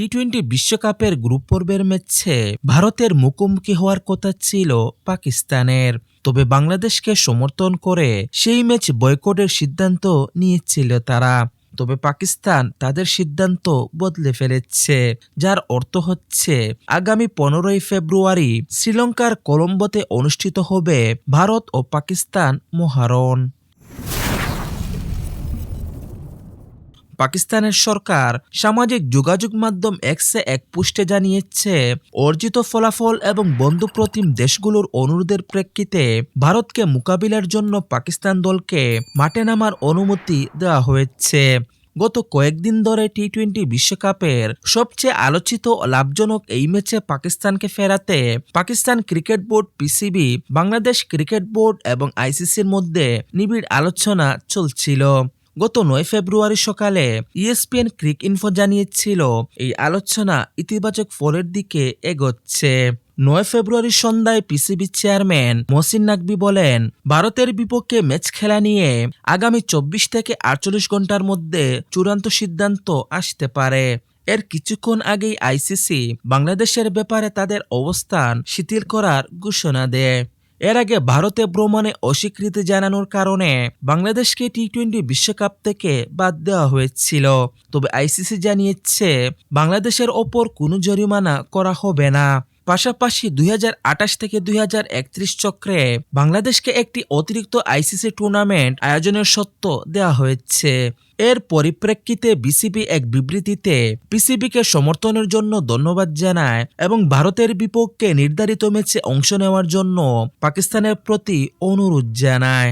T twenty বিশ্বকাপের group পর্বের ম্যাচে ভারতের মুখোমুখি হওয়ার কথা ছিল পাকিস্তানের। তবে বাংলাদেশকে সমর্থন করে সেই ম্যাচ বয়কটের সিদ্ধান্ত নিয়েছিল তারা। তবে পাকিস্তান তাদের সিদ্ধান্ত বদলে ফেলেছে, যার অর্থ হচ্ছে আগামী পনেরোই ফেব্রুয়ারি শ্রীলঙ্কার কলম্বোতে অনুষ্ঠিত হবে ভারত ও পাকিস্তান মহারণ। পাকিস্তানের সরকার সামাজিক যোগাযোগ মাধ্যম এক্সে এক পুষ্টে জানিয়েছে, অর্জিত ফলাফল এবং বন্ধুপ্রতিম দেশগুলোর অনুরোধের প্রেক্ষিতে ভারতকে মোকাবিলার জন্য পাকিস্তান দলকে মাঠে নামার অনুমতি দেওয়া হয়েছে। গত কয়েকদিন ধরে টি টোয়েন্টি বিশ্বকাপের সবচেয়ে আলোচিত ও লাভজনক এই ম্যাচে পাকিস্তানকে ফেরাতে Pakistan cricket board PCB, Bangladesh cricket board এবং আইসিসির মধ্যে নিবিড় আলোচনা চলছিল। গত নয় ফেব্রুয়ারি সকালে ইএসপিএন ক্রিক ইনফো জানিয়েছিল, এই আলোচনা ইতিবাচক ফলের দিকে এগোচ্ছে। নয় ফেব্রুয়ারি সন্ধ্যায় পিসিবি চেয়ারম্যান মহসিন নাকবি বলেন, ভারতের বিপক্ষে ম্যাচ খেলা নিয়ে আগামী চব্বিশ থেকে আটচল্লিশ ঘণ্টার মধ্যে চূড়ান্ত সিদ্ধান্ত আসতে পারে। এর কিছুক্ষণ আগেই আইসিসি বাংলাদেশের ব্যাপারে তাদের অবস্থান শিথিল করার ঘোষণা দেয়। এর আগে ভারতে ভ্রমণে অস্বীকৃতি জানানোর কারণে বাংলাদেশকে টি টোয়েন্টি বিশ্বকাপ থেকে বাদ দেওয়া হয়েছিল। তবে আইসিসি জানিয়েছে, বাংলাদেশের ওপর কোনো জরিমানা করা হবে না। পাশাপাশি দুই হাজার আটাশ থেকে দুই হাজার একত্রিশ চক্রে বাংলাদেশকে একটি অতিরিক্ত আইসিসি টুর্নামেন্ট আয়োজনের সত্ত্ব দেওয়া হয়েছে। এর পরিপ্রেক্ষিতে বিসিবি এক বিবৃতিতে পিসিবিকে সমর্থনের জন্য ধন্যবাদ জানায় এবং ভারতের বিপক্ষে নির্ধারিত ম্যাচে অংশ নেওয়ার জন্য পাকিস্তানের প্রতি অনুরোধ জানায়।